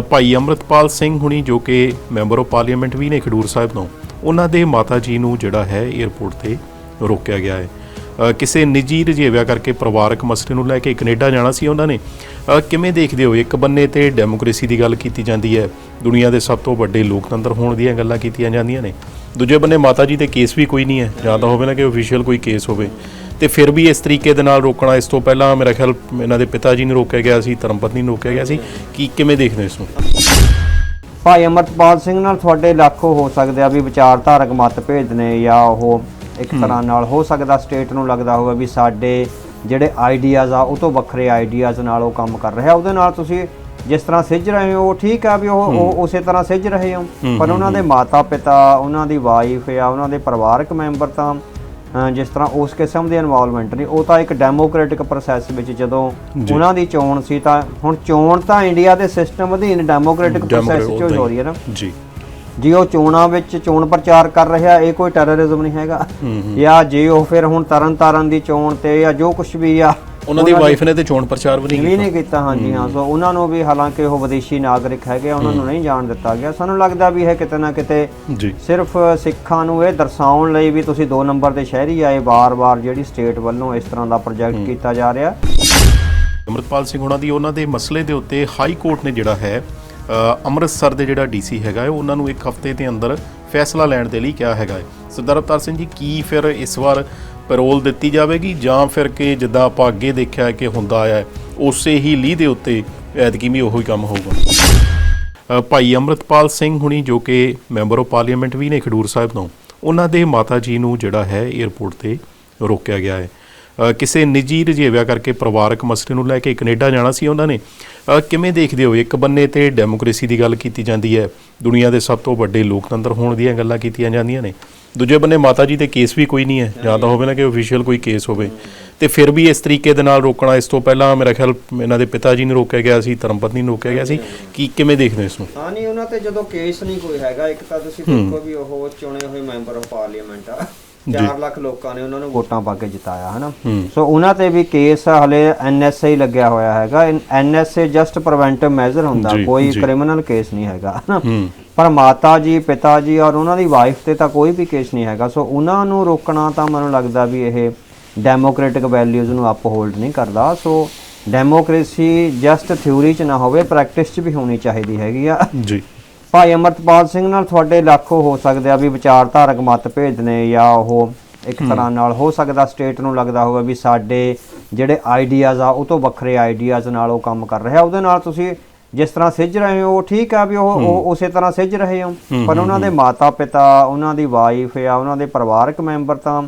ਭਾਈ ਅੰਮ੍ਰਿਤਪਾਲ ਸਿੰਘ ਹੁਣੀ ਜੋ ਕਿ ਮੈਂਬਰ ਆਫ ਪਾਰਲੀਮੈਂਟ ਵੀ ਨੇ ਖਡੂਰ ਸਾਹਿਬ ਤੋਂ, ਉਹਨਾਂ ਦੇ ਮਾਤਾ ਜੀ ਨੂੰ ਜਿਹੜਾ ਹੈ 에ਅਰਪੋਰਟ ਤੇ ਰੋਕਿਆ ਗਿਆ ਹੈ। ਕਿਸੇ ਨਿੱਜੀ ਰਜੇਵਿਆ ਕਰਕੇ ਪਰਿਵਾਰਕ ਮਸਲੇ ਨੂੰ ਲੈ ਕੇ ਕੈਨੇਡਾ ਜਾਣਾ ਸੀ ਉਹਨਾਂ ਨੇ। ਕਿਵੇਂ ਦੇਖਦੇ ਹੋ ਇੱਕ ਬੰਨੇ ਤੇ ਡੈਮੋਕ੍ਰੇਸੀ ਦੀ ਗੱਲ ਕੀਤੀ ਜਾਂਦੀ ਹੈ, ਦੁਨੀਆ ਦੇ ਸਭ ਤੋਂ ਵੱਡੇ ਲੋਕਤੰਤਰ ਹੋਣ ਦੀਆਂ ਗੱਲਾਂ ਕੀਤੀਆਂ ਜਾਂਦੀਆਂ ਨੇ। ਦੂਜੇ ਬੰਨੇ ਮਾਤਾ ਜੀ ਤੇ ਕੇਸ ਵੀ ਕੋਈ ਨਹੀਂ ਹੈ, ਜਾਂ ਤਾਂ ਹੋਵੇ ਨਾ ਕਿ ਅਫੀਸ਼ੀਅਲ ਕੋਈ ਕੇਸ ਹੋਵੇ। ਤੇ ਫਿਰ ਵੀ ਇਸ ਤਰੀਕੇ ਦੇ ਨਾਲ ਰੋਕਣਾ ਇਸ ਤੋਂ ਪਹਿਲਾਂ ਮੇਰਾ ਖਿਆਲ ਇਹਨਾਂ ਦੇ ਪਿਤਾ ਜੀ ਨੂੰ ਰੋਕਿਆ ਗਿਆ ਸੀ ਧਰਮਪਤਨੀ ਨੂੰ ਰੋਕਿਆ ਗਿਆ ਸੀ। ਕੀ ਕਿਵੇਂ ਦੇਖਦੇ ਇਸ ਨੂੰ? ਭਾਈ ਅਮਰਪਾਲ ਸਿੰਘ ਨਾਲ ਤੁਹਾਡੇ ਲੱਖੋ ਹੋ ਸਕਦੇ ਆ ਵੀ ਵਿਚਾਰਧਾਰਕ ਮਤਭੇਦ ਨੇ ਜਾਂ ਉਹ ਇੱਕ ਤਰ੍ਹਾਂ ਨਾਲ ਹੋ ਸਕਦਾ ਸਟੇਟ ਨੂੰ ਲੱਗਦਾ ਹੋਵੇ ਵੀ ਸਾਡੇ ਜਿਹੜੇ ਆਈਡੀਆਜ਼ ਆ ਉਹ ਤੋਂ ਵੱਖਰੇ ਆਈਡੀਆਜ਼ ਨਾਲ ਉਹ ਕੰਮ ਕਰ ਰਿਹਾ। ਉਹਦੇ ਨਾਲ ਤੁਸੀਂ ਜਿਸ ਤਰ੍ਹਾਂ ਸਿੱਝ ਰਹੇ ਹੋ ਉਹ ਠੀਕ ਆ ਵੀ ਉਹ ਉਸੇ ਤਰ੍ਹਾਂ ਸਿੱਝ ਰਹੇ ਹੋ। ਪਰ ਉਹਨਾਂ ਦੇ ਮਾਤਾ ਪਿਤਾ ਉਹਨਾਂ ਦੀ ਵਾਈਫ ਜਾਂ ਉਹਨਾਂ ਦੇ ਪਰਿਵਾਰਕ ਮੈਂਬਰ ਤਾਂ ਜਿਸ ਤਰ੍ਹਾਂ ਉਸ ਕਿਸਮ ਦੇ ਇਨਵੋਲਵਮੈਂਟ ਨਹੀਂ ਉਹ ਤਾਂ ਇੱਕ ਡੈਮੋਕ੍ਰੈਟਿਕ ਪ੍ਰੋਸੈਸ ਵਿੱਚ ਜਦੋਂ ਉਹਨਾਂ ਦੀ ਚੋਣ ਸੀ ਤਾਂ ਹੁਣ ਚੋਣ ਤਾਂ ਇੰਡੀਆ ਦੇ ਸਿਸਟਮ ਅਧੀਨ ਡੈਮੋਕ੍ਰੈਟਿਕ ਪ੍ਰੋਸੈਸ ਚ ਹੋ। ਰਹੀ ਹੈ ਨਾ। ਜੀ। ਜੇ ਉਹ ਚੋਣਾਂ ਵਿੱਚ ਚੋਣ ਪ੍ਰਚਾਰ ਕਰ ਰਿਹਾ ਇਹ ਕੋਈ ਟੈਰਰਿਜ਼ਮ ਨਹੀਂ ਹੈਗਾ। ਜਾਂ ਜੇ ਉਹ ਫਿਰ ਹੁਣ ਤਰਨ ਤਾਰਨ ਦੀ ਚੋਣ ਤੇ ਜਾਂ ਜੋ ਕੁਝ ਵੀ ਆ ਉਹਨਾਂ ਦੀ ਵਾਈਫ ਨੇ ਤੇ ਚੋਣ ਪ੍ਰਚਾਰ ਵੀ ਨਹੀਂ ਵੀ ਕੀਤਾ। ਨਹੀਂ ਕੀਤਾ ਹਾਂਜੀ ਹਾਂ। ਸੋ ਉਹਨਾਂ ਨੂੰ ਵੀ ਹਾਲਾਂਕਿ ਉਹ ਵਿਦੇਸ਼ੀ ਨਾਗਰਿਕ ਹੈਗੇ ਉਹਨਾਂ ਨੂੰ ਨਹੀਂ ਜਾਣ ਦਿੱਤਾ ਗਿਆ। ਸਾਨੂੰ ਲੱਗਦਾ ਵੀ ਇਹ ਕਿਤੇ ਨਾ ਕਿਤੇ ਸਿਰਫ ਸਿੱਖਾਂ ਨੂੰ ਇਹ ਦਰਸਾਉਣ ਲਈ ਵੀ ਤੁਸੀਂ ਦੋ ਨੰਬਰ ਦੇ ਸ਼ਹਿਰੀ ਆਏ ਵਾਰ-ਵਾਰ ਜਿਹੜੀ ਸਟੇਟ ਵੱਲੋਂ ਇਸ ਤਰ੍ਹਾਂ ਦਾ ਪ੍ਰੋਜੈਕਟ ਕੀਤਾ ਜਾ ਰਿਹਾ। ਅੰਮ੍ਰਿਤਪਾਲ ਸਿੰਘ ਉਹਨਾਂ ਦੀ ਉਹਨਾਂ ਦੇ ਮਸਲੇ ਦੇ ਉੱਤੇ ਹਾਈ ਕੋਰਟ ਨੇ ਜਿਹੜਾ ਹੈ ਅੰਮ੍ਰਿਤਸਰ ਦੇ ਜਿਹੜਾ ਡੀਸੀ ਹੈਗਾ ਹੈ ਉਹਨਾਂ ਨੂੰ ਇੱਕ ਹਫ਼ਤੇ ਦੇ ਅੰਦਰ ਫੈਸਲਾ ਲੈਣ ਦੇ ਲਈ ਕਿਹਾ ਹੈਗਾ ਹੈ। ਸਰਦਾਰ ਅਵਤਾਰ ਸਿੰਘ ਜੀ ਕੀ ਫਿਰ ਇਸ ਵਾਰ ਪੈਰੋਲ ਦਿੱਤੀ ਜਾਵੇਗੀ ਜਾਂ ਫਿਰ ਕਿ ਜਿੱਦਾਂ ਆਪਾਂ ਅੱਗੇ ਦੇਖਿਆ ਕਿ ਹੁੰਦਾ ਆਇਆ ਉਸੇ ਹੀ ਲੀਹ ਦੇ ਉੱਤੇ ਐਤਕੀ ਵੀ ਉਹੀ ਕੰਮ ਹੋਊਗਾ। ਭਾਈ ਅੰਮ੍ਰਿਤਪਾਲ ਸਿੰਘ ਹੁਣੀ ਜੋ ਕਿ ਮੈਂਬਰ ਆਫ ਪਾਰਲੀਮੈਂਟ ਵੀ ਨੇ ਖਡੂਰ ਸਾਹਿਬ ਤੋਂ, ਉਹਨਾਂ ਦੇ ਮਾਤਾ ਜੀ ਨੂੰ ਜਿਹੜਾ ਹੈ 에ਅਰਪੋਰਟ ਤੇ ਰੋਕਿਆ ਗਿਆ ਹੈ। ਕਿਸੇ ਨਿੱਜੀ ਰਜੇਵਿਆ ਕਰਕੇ ਪਰਿਵਾਰਕ ਮਸਲੇ ਨੂੰ ਲੈ ਕੇ ਕੈਨੇਡਾ ਜਾਣਾ ਸੀ ਉਹਨਾਂ ਨੇ। ਕਿਵੇਂ ਦੇਖਦੇ ਹੋ, ਇੱਕ ਬੰਨੇ ਤੇ ਡੈਮੋਕ੍ਰੇਸੀ ਦੀ ਗੱਲ ਕੀਤੀ ਜਾਂਦੀ ਹੈ, ਦੁਨੀਆ ਦੇ ਸਭ ਤੋਂ ਵੱਡੇ ਲੋਕਤੰਤਰ ਹੋਣ ਦੀਆਂ ਗੱਲਾਂ ਕੀਤੀਆਂ ਜਾਂਦੀਆਂ ਨੇ। ਦੂਜੇ ਬੰਨੇ ਮਾਤਾ ਜੀ ਤੇ ਕੇਸ ਵੀ ਕੋਈ ਨਹੀਂ ਹੈ ਜਾਂ ਤਾਂ ਹੋਵੇ ਨਾ ਕਿ ਅਫੀਸ਼ੀਅਲ ਕੋਈ ਕੇਸ ਹੋਵੇ। ਤੇ ਫਿਰ ਵੀ ਇਸ ਤਰੀਕੇ ਦੇ ਨਾਲ ਰੋਕਣਾ ਇਸ ਤੋਂ ਪਹਿਲਾਂ ਮੇਰਾ ਖਿਆਲ ਇਹਨਾਂ ਦੇ ਪਿਤਾ ਜੀ ਨੂੰ ਰੋਕਿਆ ਗਿਆ ਸੀ ਧਰਮਪਤਨੀ ਨੂੰ ਰੋਕਿਆ ਗਿਆ ਸੀ। ਕੀ ਕਿਵੇਂ ਦੇਖਦੇ ਇਸ ਨੂੰ? ਹਾਂ ਨਹੀਂ ਉਹਨਾਂ ਤੇ ਜਦੋਂ ਕੇਸ ਨਹੀਂ ਕੋਈ ਹੈਗਾ ਇੱਕ ਤਾਂ ਤੁਸੀਂ ਦੇਖੋ ਵੀ ਉਹ ਚੁਣੇ ਹੋਏ ਮੈਂਬਰ ਆਫ ਪਾਰਲੀਮੈਂਟ ਆ। 4 ਲੱਖ ਲੋਕਾਂ ਨੇ ਉਹਨਾਂ ਨੂੰ ਵੋਟਾਂ ਪਾ ਕੇ ਜਿਤਾਇਆ ਹਨਾ? ਸੋ ਉਹਨਾਂ ਤੇ ਵੀ ਕੇਸ ਹਲੇ ਐਨਐਸਏ ਲੱਗਿਆ ਹੋਇਆ ਹੈਗਾ। ਐਨਐਸਏ ਜਸਟ ਪ੍ਰੀਵੈਂਟਿਵ ਮੈਜ਼ਰ ਹੁੰਦਾ ਕੋਈ। ਕ੍ਰਿਮੀਨਲ ਕੇਸ ਨਹੀਂ ਹੈਗਾ ਹਨਾ? ਪਰ ਮਾਤਾ ਜੀ ਪਿਤਾ ਜੀ ਔਰ ਉਹਨਾਂ ਦੀ ਵਾਈਫ ਤੇ ਤਾਂ ਕੋਈ ਵੀ ਕੇਸ ਨਹੀਂ ਹੈਗਾ। ਸੋ ਉਹਨਾਂ ਨੂੰ ਰੋਕਣਾ ਤਾਂ ਮੈਨੂੰ ਲੱਗਦਾ ਵੀ ਇਹ ਡੈਮੋਕ੍ਰੈਟਿਕ ਵੈਲਿਊਜ਼ ਨੂੰ ਅਪਹੋਲਡ ਨਹੀਂ ਕਰਦਾ। ਸੋ ਡੈਮੋਕ੍ਰੇਸੀ ਜਸਟ ਥਿਊਰੀ 'ਚ ਨਾ ਹੋਵੇ ਪ੍ਰੈਕਟਿਸ 'ਚ ਵੀ ਹੋਣੀ ਚਾਹੀਦੀ ਹੈਗੀ ਆ। ਜੀ। ਭਾਈ ਅਮਰਤਪਾਲ ਸਿੰਘ ਨਾਲ ਤੁਹਾਡੇ ਲੱਖੋ ਹੋ ਸਕਦੇ ਆ ਵੀ ਵਿਚਾਰਧਾਰਕ ਮਤਭੇਦ ਨੇ ਜਾਂ ਉਹ ਇੱਕ ਤਰ੍ਹਾਂ ਨਾਲ ਹੋ ਸਕਦਾ ਸਟੇਟ ਨੂੰ ਲੱਗਦਾ ਹੋਵੇ ਵੀ ਸਾਡੇ ਜਿਹੜੇ ਆਈਡੀਆਜ਼ ਆ ਉਹ ਤੋਂ ਵੱਖਰੇ ਆਈਡੀਆਜ਼ ਨਾਲ ਉਹ ਕੰਮ ਕਰ ਰਿਹਾ। ਉਹਦੇ ਨਾਲ ਤੁਸੀਂ ਜਿਸ ਤਰ੍ਹਾਂ ਸਿੱਝ ਰਹੇ ਹੋ ਠੀਕ ਆ ਵੀ ਉਹ ਉਸੇ ਤਰ੍ਹਾਂ ਸਿੱਝ ਰਹੇ ਹੋ। ਪਰ ਉਹਨਾਂ ਦੇ ਮਾਤਾ ਪਿਤਾ ਉਹਨਾਂ ਦੀ ਵਾਈਫ ਜਾਂ ਉਹਨਾਂ ਦੇ ਪਰਿਵਾਰਕ ਮੈਂਬਰ ਤਾਂ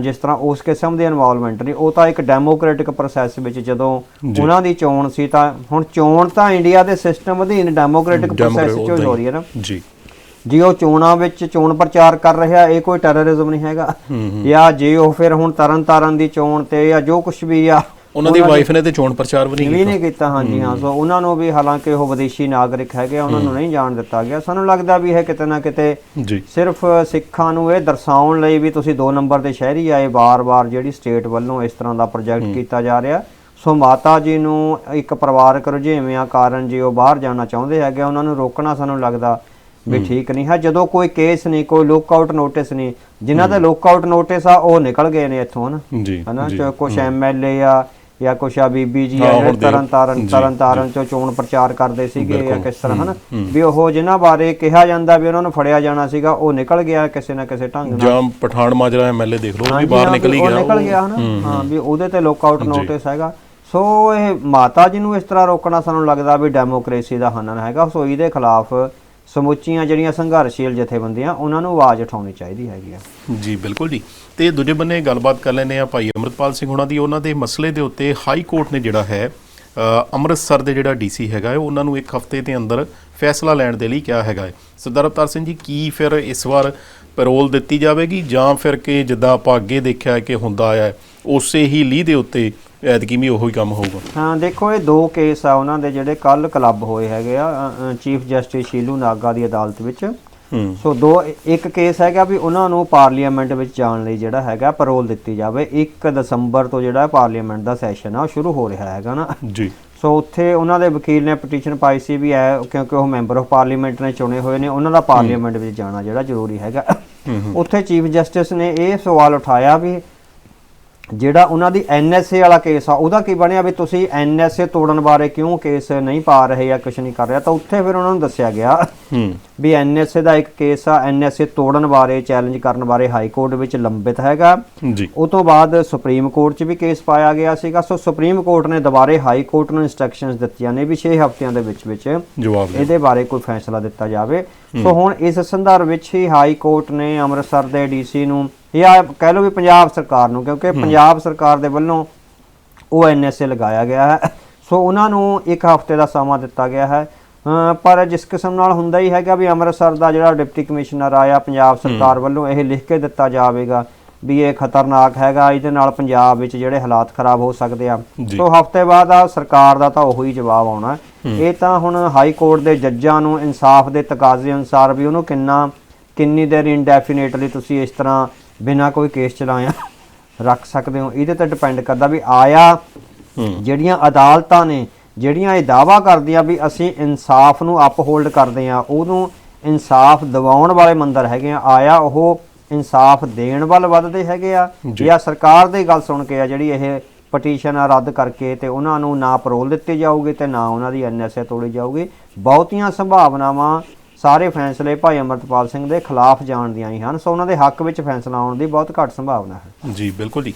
ਜਿਸ ਤਰ੍ਹਾਂ ਉਸ ਕਿਸਮ ਦੇ ਇਨਵੋਲਵਮੈਂਟ ਨਹੀਂ ਉਹ ਤਾਂ ਇੱਕ ਡੈਮੋਕ੍ਰੈਟਿਕ ਪ੍ਰੋਸੈਸ ਵਿੱਚ ਜਦੋਂ ਉਹਨਾਂ ਦੀ ਚੋਣ ਸੀ ਤਾਂ ਹੁਣ ਚੋਣ ਤਾਂ ਇੰਡੀਆ ਦੇ ਸਿਸਟਮ ਅਧੀਨ ਡੈਮੋਕ੍ਰੈਟਿਕ ਪ੍ਰੋਸੈਸ ਚ ਹੋ। ਰਹੀ ਹੈ ਨਾ। ਜੀ। ਜੇ ਉਹ ਚੋਣਾਂ ਵਿੱਚ ਚੋਣ ਪ੍ਰਚਾਰ ਕਰ ਰਿਹਾ ਇਹ ਕੋਈ ਟੈਰਰਿਜ਼ਮ ਨਹੀਂ ਹੈਗਾ। ਜਾਂ ਜੇ ਉਹ ਫਿਰ ਹੁਣ ਤਰਨ ਤਾਰਨ ਦੀ ਚੋਣ ਤੇ ਜਾਂ ਜੋ ਕੁਝ ਵੀ ਆ ਉਹਨਾਂ ਦੀ ਵਾਈਫ ਨੇ ਤੇ ਚੋਣ ਪ੍ਰਚਾਰ ਵੀ ਨਹੀਂ ਵੀ ਕੀਤਾ। ਨਹੀਂ ਕੀਤਾ ਹਾਂਜੀ ਹਾਂ ਸੋ ਉਹਨਾਂ ਨੂੰ ਵੀ ਹਾਲਾਂਕਿ ਉਹ ਵਿਦੇਸ਼ੀ ਨਾਗਰਿਕ ਹੈਗੇ ਆ, ਉਹਨਾਂ ਨੂੰ ਨਹੀਂ ਜਾਣ ਦਿੱਤਾ ਗਿਆ। ਸਾਨੂੰ ਲੱਗਦਾ ਵੀ ਇਹ ਕਿਤੇ ਨਾ ਕਿਤੇ ਸਿਰਫ ਸਿੱਖਾਂ ਨੂੰ ਇਹ ਦਰਸਾਉਣ ਲਈ ਵੀ ਤੁਸੀਂ ਦੋ ਨੰਬਰ ਦੇ ਸ਼ਹਿਰੀ ਆਏ ਵਾਰ-ਵਾਰ ਜਿਹੜੀ ਸਟੇਟ ਵੱਲੋਂ ਇਸ ਤਰ੍ਹਾਂ ਦਾ ਪ੍ਰੋਜੈਕਟ ਕੀਤਾ ਜਾ ਰਿਹਾ। ਸੋ ਮਾਤਾ ਜੀ ਨੂੰ ਇੱਕ ਪਰਿਵਾਰਕ ਰੁਝੇਵਿਆਂ ਕਾਰਨ ਜੇ ਉਹ ਬਾਹਰ ਜਾਣਾ ਚਾਹੁੰਦੇ ਹੈਗੇ ਉਹਨਾਂ ਨੂੰ ਰੋਕਣਾ ਸਾਨੂੰ ਲੱਗਦਾ ਵੀ ਠੀਕ ਨਹੀਂ ਹੈ। ਜਦੋਂ ਕੋਈ ਕੇਸ ਨਹੀਂ ਕੋਈ ਲੁੱਕ ਆਊਟ ਨੋਟਿਸ ਨਹੀਂ ਜਿਨ੍ਹਾਂ ਦਾ ਲੁੱਕ ਆਊਟ ਨੋਟਿਸ ਆ ਉਹ ਨਿਕਲ ਗਏ ਨੇ ਇੱਥੋਂ ਹਨਾ? ਹਨਾ? ਕੁਝ ਐਮਐਲਏ ਆ ਜਾਂ ਕੁਛ ਆ ਬੀਬੀ ਜੀ ਆ ਜਿਹੜੇ ਤਰਨ ਤਾਰਨ ਤਰਨ ਤਾਰਨ ਚੋਂ ਚੋਣ ਪ੍ਰਚਾਰ ਕਰਦੇ ਸੀਗੇ ਜਾਂ। ਕਿਸ ਤਰ੍ਹਾਂ ਹਨਾ? ਵੀ ਉਹ ਜਿਨ੍ਹਾਂ ਬਾਰੇ ਕਿਹਾ ਜਾਂਦਾ ਵੀ ਉਹਨਾਂ ਨੂੰ ਫੜਿਆ ਜਾਣਾ ਸੀਗਾ ਉਹ ਨਿਕਲ ਗਿਆ ਕਿਸੇ ਨਾ ਕਿਸੇ ਢੰਗ ਨਾਲ। ਜਾਂ ਪਠਾਨ ਮਾਜਰਾ ਐਮਐਲਏ ਦੇਖ ਲਓ ਉਹ ਵੀ ਬਾਹਰ ਨਿਕਲ ਹੀ ਉਹ ਗਿਆ। ਨਿਕਲ ਗਿਆ ਹਨਾ? ਹਾਂ ਵੀ ਉਹਦੇ ਤੇ ਲੁੱਕ ਆਊਟ ਨੋਟਿਸ ਹੈਗਾ। ਸੋ ਇਹ ਮਾਤਾ ਜੀ ਨੂੰ ਇਸ ਤਰ੍ਹਾਂ ਰੋਕਣਾ ਸਾਨੂੰ ਲੱਗਦਾ ਵੀ ਡੈਮੋਕ੍ਰੇਸੀ ਦਾ ਹਨਨ ਹੈਗਾ ਸੋ ਇਹਦੇ ਖਿਲਾਫ ਸਮੁੱਚੀਆਂ ਜਿਹੜੀਆਂ ਸੰਘਰਸ਼ੀਲ ਜਥੇਬੰਦੀਆਂ, ਉਹਨਾਂ ਨੂੰ ਆਵਾਜ਼ ਉਠਾਉਣੀ ਚਾਹੀਦੀ ਹੈਗੀ ਆ। ਜੀ, ਬਿਲਕੁਲ ਜੀ। ਤੇ ਦੂਜੇ ਬੰਨੇ ਗੱਲਬਾਤ ਕਰ ਲੈਂਦੇ ਆ ਭਾਈ ਅਮਰਤਪਾਲ ਸਿੰਘ ਉਹਨਾਂ ਦੀ। ਉਹਨਾਂ ਦੇ ਮਸਲੇ ਦੇ ਉੱਤੇ ਹਾਈ ਕੋਰਟ ਨੇ ਜਿਹੜਾ ਹੈ ਅੰਮ੍ਰਿਤਸਰ ਦੇ ਜਿਹੜਾ ਡੀਸੀ ਹੈਗਾ ਹੈ, ਉਹਨਾਂ ਨੂੰ ਇੱਕ ਹਫ਼ਤੇ ਦੇ ਅੰਦਰ ਫੈਸਲਾ ਲੈਣ ਦੇ ਲਈ ਕਿਹਾ ਹੈਗਾ ਹੈ। ਸਰਦਾਰ ਅਵਤਾਰ ਸਿੰਘ ਜੀ, ਕੀ ਫਿਰ ਇਸ ਵਾਰ ਪੈਰੋਲ ਦਿੱਤੀ ਜਾਵੇਗੀ ਜਾਂ ਫਿਰ ਕਿ ਜਿੱਦਾਂ ਆਪਾਂ ਅੱਗੇ ਦੇਖਿਆ ਕਿ ਹੁੰਦਾ ਆਇਆ ਹੈ, ਉਸੇ ਹੀ ਲੀਹ ਦੇ ਉੱਤੇ ਐਤਕੀ ਵੀ ਉਹੀ ਕੰਮ ਹੋਊਗਾ। ਹਾਂ ਦੇਖੋ ਇਹ ਦੋ ਕੇਸ ਆ ਉਹਨਾਂ ਦੇ ਜਿਹੜੇ ਕੱਲ ਕਲੱਬ ਹੋਏ ਹੈਗੇ ਆ ਚੀਫ ਜਸਟਿਸ ਸ਼ੀਲੂ ਨਾਗਾ ਦੀ ਅਦਾਲਤ ਵਿੱਚ। ਸੋ ਦੋ ਇੱਕ ਕੇਸ ਹੈਗਾ ਵੀ ਉਹਨਾਂ ਨੂੰ ਪਾਰਲੀਮੈਂਟ ਵਿੱਚ ਜਾਣ ਲਈ ਜਿਹੜਾ ਹੈਗਾ ਪੈਰੋਲ ਦਿੱਤੀ ਜਾਵੇ। 1 ਦਸੰਬਰ ਤੋਂ ਜਿਹੜਾ ਪਾਰਲੀਮੈਂਟ ਦਾ ਸੈਸ਼ਨ ਆ ਉਹ ਸ਼ੁਰੂ ਹੋ ਰਿਹਾ ਹੈਗਾ ਨਾ। ਜੀ। ਸੋ ਉੱਥੇ ਉਹਨਾਂ ਦੇ ਵਕੀਲ ਨੇ ਪਟੀਸ਼ਨ ਪਾਈ ਸੀ ਵੀ ਐ ਕਿਉਂਕਿ ਉਹ ਮੈਂਬਰ ਆਫ ਪਾਰਲੀਮੈਂਟ ਨੇ ਚੁਣੇ ਹੋਏ ਨੇ ਉਹਨਾਂ ਦਾ ਪਾਰਲੀਮੈਂਟ ਵਿੱਚ ਜਾਣਾ ਜਿਹੜਾ ਜ਼ਰੂਰੀ ਹੈਗਾ। ਉੱਥੇ ਚੀਫ ਜਸਟਿਸ ਨੇ ਇਹ ਸਵਾਲ ਉਠਾਇਆ ਵੀ ਜਿਹੜਾ ਉਹਨਾਂ ਦੀ ਐਨਐਸਏ ਵਾਲਾ ਕੇਸ ਆ ਉਹਦਾ ਕੀ ਬਣਿਆ ਵੀ ਤੁਸੀਂ ਐਨਐਸਏ ਤੋੜਨ ਬਾਰੇ ਕਿਉਂ ਕੇਸ ਨਹੀਂ ਪਾ ਰਹੇ ਜਾਂ ਕੁਝ ਨਹੀਂ ਕਰ ਰਿਹਾ? ਤਾਂ ਉੱਥੇ ਫਿਰ ਉਹਨਾਂ ਨੂੰ ਦੱਸਿਆ ਗਿਆ ਹੂੰ। ਵੀ ਐਨਐਸਏ ਦਾ ਇੱਕ ਕੇਸ ਆ ਐਨਐਸਏ ਤੋੜਨ ਬਾਰੇ ਚੈਲੰਜ ਕਰਨ ਬਾਰੇ ਹਾਈ ਕੋਰਟ ਵਿੱਚ ਲੰਬਿਤ ਹੈਗਾ। ਜੀ। ਉਹ ਤੋਂ ਬਾਅਦ ਸੁਪਰੀਮ ਕੋਰਟ 'ਚ ਵੀ ਕੇਸ ਪਾਇਆ ਗਿਆ ਸੀਗਾ। ਸੋ ਸੁਪਰੀਮ ਕੋਰਟ ਨੇ ਦੁਬਾਰੇ ਹਾਈ ਕੋਰਟ ਨੂੰ ਇਨਸਟਰਕਸ਼ਨਸ ਦਿੱਤੀਆਂ ਨੇ ਵੀ 6 ਹਫ਼ਤਿਆਂ ਦੇ ਵਿੱਚ ਵਿੱਚ ਇਹਦੇ ਬਾਰੇ ਕੋਈ ਫੈਸਲਾ ਦਿੱਤਾ ਜਾਵੇ। ਸੋ ਹੁਣ ਇਸ ਸੰਦਰਭ ਵਿੱਚ ਹੀ ਹਾਈ ਕੋਰਟ ਨੇ ਅੰਮ੍ਰਿਤਸਰ ਦੇ ਡੀਸੀ ਨੂੰ ਜਾਂ ਕਹਿ ਲਓ ਵੀ ਪੰਜਾਬ ਸਰਕਾਰ ਨੂੰ ਕਿਉਂਕਿ ਪੰਜਾਬ ਸਰਕਾਰ ਦੇ ਵੱਲੋਂ ਉਹ ਐਨਐਸਏ ਲਗਾਇਆ ਗਿਆ ਹੈ। ਸੋ ਉਹਨਾਂ ਨੂੰ ਇੱਕ ਹਫ਼ਤੇ ਦਾ ਸਮਾਂ ਦਿੱਤਾ ਗਿਆ ਹੈ। ਪਰ ਜਿਸ ਕਿਸਮ ਨਾਲ ਹੁੰਦਾ ਹੀ ਹੈਗਾ ਵੀ ਅੰਮ੍ਰਿਤਸਰ ਦਾ ਜਿਹੜਾ ਡਿਪਟੀ ਕਮਿਸ਼ਨਰ ਆਇਆ ਪੰਜਾਬ ਸਰਕਾਰ ਵੱਲੋਂ ਇਹ ਲਿਖ ਕੇ ਦਿੱਤਾ ਜਾਵੇਗਾ ਵੀ ਇਹ ਖਤਰਨਾਕ ਹੈਗਾ। ਇਹਦੇ ਨਾਲ ਪੰਜਾਬ ਵਿੱਚ ਜਿਹੜੇ ਹਾਲਾਤ ਖਰਾਬ ਹੋ ਸਕਦੇ ਆ। ਸੋ ਹਫ਼ਤੇ ਬਾਅਦ ਆ ਸਰਕਾਰ ਦਾ ਤਾਂ ਉਹੀ ਜਵਾਬ ਆਉਣਾ ਇਹ ਤਾਂ ਹੁਣ ਹਾਈ ਕੋਰਟ ਦੇ ਜੱਜਾਂ ਨੂੰ ਇਨਸਾਫ ਦੇ ਤਕਾਜ਼ੇ ਅਨੁਸਾਰ ਵੀ ਉਹਨੂੰ ਕਿੰਨਾ ਕਿੰਨੀ ਦੇਰ ਇਨਡੈਫੀਨੇਟਲੀ ਤੁਸੀਂ ਇਸ ਤਰ੍ਹਾਂ ਬਿਨਾਂ ਕੋਈ ਕੇਸ ਚਲਾਇਆ ਰੱਖ ਸਕਦੇ ਹੋ। ਇਹਦੇ ਤੇ ਡਿਪੈਂਡ ਕਰਦਾ ਵੀ ਆਇਆ ਜਿਹੜੀਆਂ ਅਦਾਲਤਾਂ ਨੇ ਜਿਹੜੀਆਂ ਇਹ ਦਾਵਾ ਕਰਦੀਆਂ ਵੀ ਅਸੀਂ ਇਨਸਾਫ ਨੂੰ ਅਪਹੋਲਡ ਕਰਦੇ ਆ ਉਹਨੂੰ ਇਨਸਾਫ ਦਿਵਾਉਣ ਵਾਲੇ ਮੰਦਰ ਹੈਗੇ ਆ। ਆਇਆ ਉਹ ਇਨਸਾਫ ਦੇਣ ਵੱਲ ਵੱਧਦੇ ਹੈਗੇ ਆ। ਜੀ। ਜਾਂ ਸਰਕਾਰ ਦੀ ਗੱਲ ਸੁਣ ਕੇ ਆ ਜਿਹੜੀ ਇਹ ਪਟੀਸ਼ਨ ਆ ਰੱਦ ਕਰਕੇ ਤੇ ਉਹਨਾਂ ਨੂੰ ਨਾ ਪਰੋਲ ਦਿੱਤੀ ਜਾਊਗੀ ਤੇ ਨਾ ਉਹਨਾਂ ਦੀ ਐਨਐਸਏ ਤੋੜੀ ਜਾਊਗੀ। ਬਹੁਤੀਆਂ ਸੰਭਾਵਨਾਵਾਂ ਸਾਰੇ ਫੈਸਲੇ ਭਾਈ ਅਮਰਤਪਾਲ ਸਿੰਘ ਦੇ ਖਿਲਾਫ ਜਾਣ ਦੀਆਂ ਹੀ ਹਨ, ਸੋ ਉਹਨਾਂ ਦੇ ਹੱਕ ਵਿੱਚ ਫੈਸਲਾ ਆਉਣ ਦੀ ਬਹੁਤ ਘੱਟ ਸੰਭਾਵਨਾ ਹੈ। ਜੀ, ਬਿਲਕੁਲ ਜੀ।